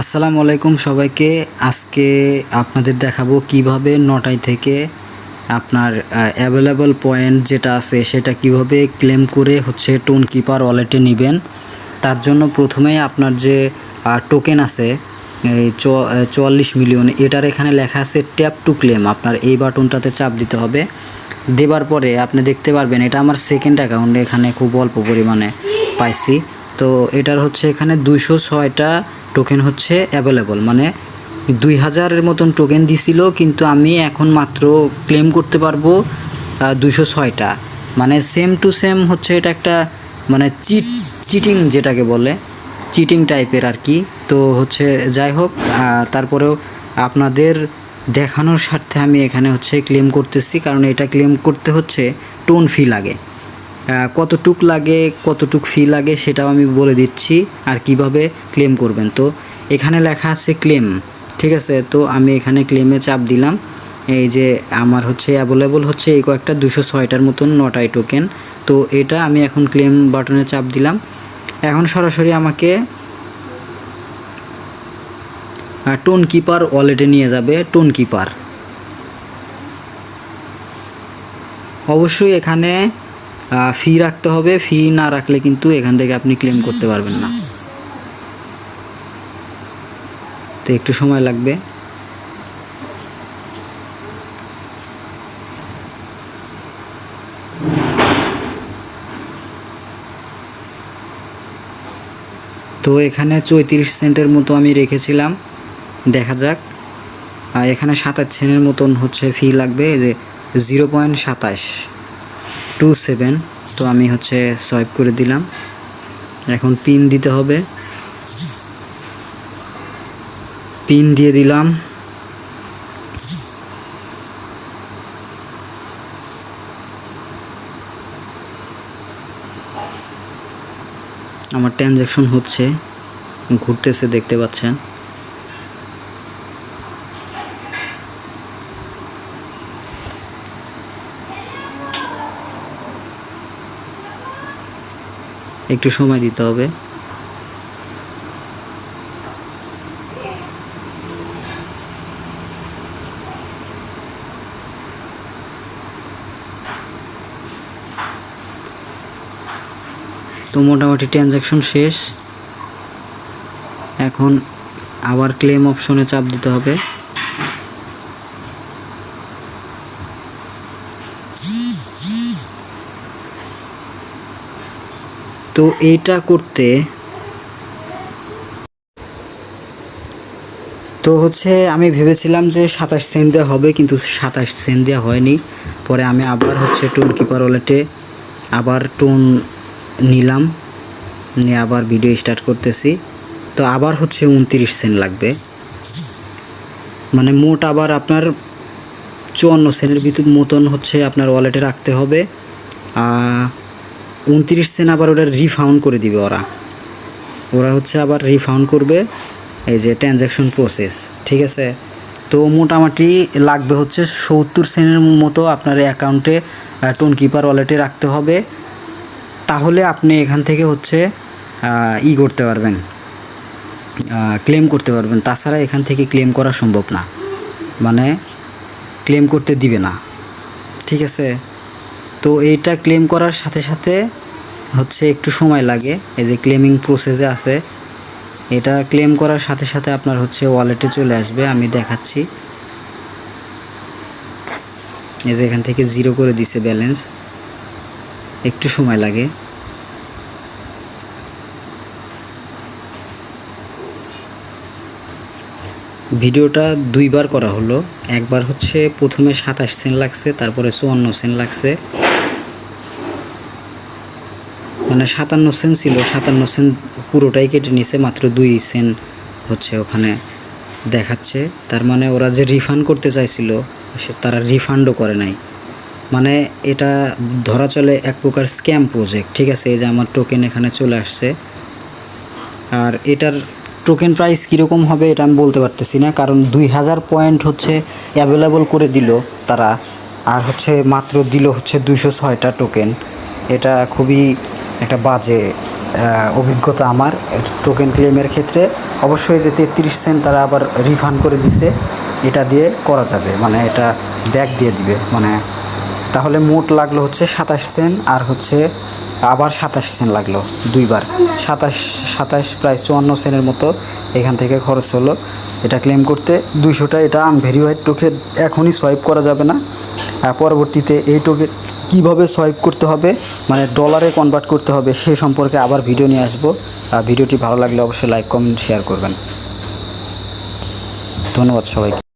আসসালামু আলাইকুম সবাইকে। আজকে আপনাদের দেখাবো কীভাবে নটাই থেকে আপনার অ্যাভেলেবল পয়েন্ট যেটা আছে সেটা কীভাবে ক্লেম করে হচ্ছে টোন কিপার ওয়ালেটে নেবেন। তার জন্য প্রথমেই আপনার যে টোকেন আছে চুয়াল্লিশ মিলিয়ন এটার এখানে লেখা আছে ট্যাপ টু ক্লেম আপনার এই বাটনটাতে চাপ দিতে হবে। দেবার পরে আপনি দেখতে পারবেন, এটা আমার সেকেন্ড অ্যাকাউন্ট এখানে খুব অল্প পরিমাণে পাইছি। তো এটার হচ্ছে এখানে দুইশো ছয়টা টোকেন হচ্ছে অ্যাভেলেবল মানে দুই হাজারের মতন টোকেন দিছিল, কিন্তু আমি এখন মাত্র ক্লেম করতে পারব দুইশো ছয়টা। মানে সেম টু সেম হচ্ছে এটা একটা মানে চিট চিটিং যেটাকে বলে চিটিং টাইপের আর কি তো হচ্ছে যাই হোক তারপরেও আপনাদের দেখানোর স্বার্থে আমি এখানে হচ্ছে ক্লেম করতেছি, কারণ এটা ক্লেম করতে হচ্ছে টোন ফি লাগে। কতটুক লাগে, কতটুক ফি লাগে সেটাও আমি বলে দিচ্ছি আর কীভাবে ক্লেম করবেন। তো এখানে লেখা আছে ক্লেম ঠিক আছে? তো আমি এখানে ক্লেমে চাপ দিলাম। এই যে আমার হচ্ছে অ্যাভেলেবল হচ্ছে এই কয়েকটা দুশো ছয়টার মতন নটাই টোকেন তো এটা আমি এখন ক্লেম বাটনে চাপ দিলাম। এখন সরাসরি আমাকে টোন কিপার ওয়ালেটে নিয়ে যাবে টোন কিপার অবশ্যই এখানে ফি রাখতে হবে। ফি না রাখলে কিন্তু এখান থেকে আপনি ক্লেম করতে পারবেন না। তো একটু সময় লাগবে। তো এখানে চৌত্রিশ সেন্টের মতো আমি রেখেছিলাম। দেখা যাক। এখানে সাতাশ সেন্টের মতন হচ্ছে ফি লাগবে। যে জিরো পয়েন্ট সাতাশ। টু সেভেন তো আমি হচ্ছে সোয়াইপ করে দিলাম। এখন পিন দিতে হবে। পিন দিয়ে দিলাম। আমার ট্রানজ্যাকশন হচ্ছে, ঘুরতেছে, দেখতে পাচ্ছেন। একটু সময় দিতে হবে। তো মোটামুটি ট্রানজ্যাকশন শেষ। এখন আবার ক্লেম অপশনে চাপ দিতে হবে। তো এইটা করতে তো হচ্ছে আমি ভেবেছিলাম যে সাতাশ সেন্ট দেওয়া হবে, কিন্তু সাতাশ সেন্ট দেওয়া হয়নি। পরে আমি আবার হচ্ছে টোন কিপার ওয়ালেটে আবার টোন নিলাম, নিয়ে আবার ভিডিও স্টার্ট করতেছি। তো আবার হচ্ছে উনত্রিশ সেন্ট লাগবে। মানে মোট আবার আপনার চুয়ান্ন সেন্টের ভিতর মতন হচ্ছে আপনার ওয়ালেটে রাখতে হবে। উনত্রিশ সেন্ট আবার ওটা রিফাউন্ড করে দিবে ওরা। ওরা হচ্ছে আবার রিফাউন্ড করবে এই যে ট্রানজ্যাকশন প্রসেস ঠিক আছে? তো মোটামুটি লাগবে হচ্ছে সত্তর সেন্টের মতো আপনার অ্যাকাউন্টে টোন কিপার ওয়ালেটে রাখতে হবে। তাহলে আপনি এখান থেকে হচ্ছে ই করতে পারবেন ক্লেম করতে পারবেন। তাছাড়া এখান থেকে ক্লেম করা সম্ভব না। মানে ক্লেম করতে দিবে না। ঠিক আছে? তো এইটা ক্লেম করার সাথে সাথে হচ্ছে একটু সময় লাগে। এই যে ক্লেমিং প্রসেসে আছে, এটা ক্লেম করার সাথে সাথে আপনার হচ্ছে ওয়ালেটে চলে আসবে, আমি দেখাচ্ছি। এই যে এখান থেকে জিরো করে দিছে ব্যালেন্স একটু সময় লাগে। ভিডিওটা দুইবার করা হলো, একবার হচ্ছে প্রথমে সাতাশ সেন্ট লাগছে, তারপরে চুয়ান্ন সেন্ট লাগছে। মানে সাতান্ন সেন্ট ছিল, সাতান্ন সেন্ট পুরোটাই কেটে নিছে, মাত্র দুই সেন্ট হচ্ছে ওখানে দেখাচ্ছে। তার মানে ওরা যে রিফান্ড করতে চাইছিল তারা রিফান্ডও করে নাই। মানে এটা ধরা চলে এক প্রকার স্ক্যাম প্রজেক্ট ঠিক আছে? এই যে আমার টোকেন এখানে চলে আসছে। আর এটার টোকেন প্রাইস কীরকম হবে এটা আমি বলতে পারতেছি না, কারণ দুই হাজার পয়েন্ট হচ্ছে অ্যাভেলেবল করে দিল তারা, আর হচ্ছে মাত্র দিল হচ্ছে দুইশো ছয়টা টোকেন এটা খুবই একটা বাজে অভিজ্ঞতা আমার। টোকেন ক্লেমের ক্ষেত্রে অবশ্যই যে তেত্রিশ সেন্ট তারা আবার রিফান্ড করে দিছে, এটা দিয়ে করা যাবে। মানে এটা ব্যাক দিয়ে দিবে। মানে তাহলে মোট লাগল হচ্ছে সাতাশ সেন্ট আর হচ্ছে আবার সাতাশ সেন্ট লাগল দুইবার। সাতাশ সাতাশ প্রায় চুয়ান্ন সেনের মতো এখান থেকে খরচ হলো। এটা ক্লেম করতে দুইশোটা, এটা আনভেরিফাইড টোকেন এখনই সোয়াইপ করা যাবে না। পরবর্তীতে এই টোকেন কীভাবে সোয়াইপ করতে হবে মানে ডলারে কনভার্ট করতে হবে, সে সম্পর্কে আবার ভিডিও নিয়ে আসব। আর ভিডিওটি ভালো লাগলে অবশ্যই লাইক কমেন্ট শেয়ার করবেন। ধন্যবাদ সবাইকে।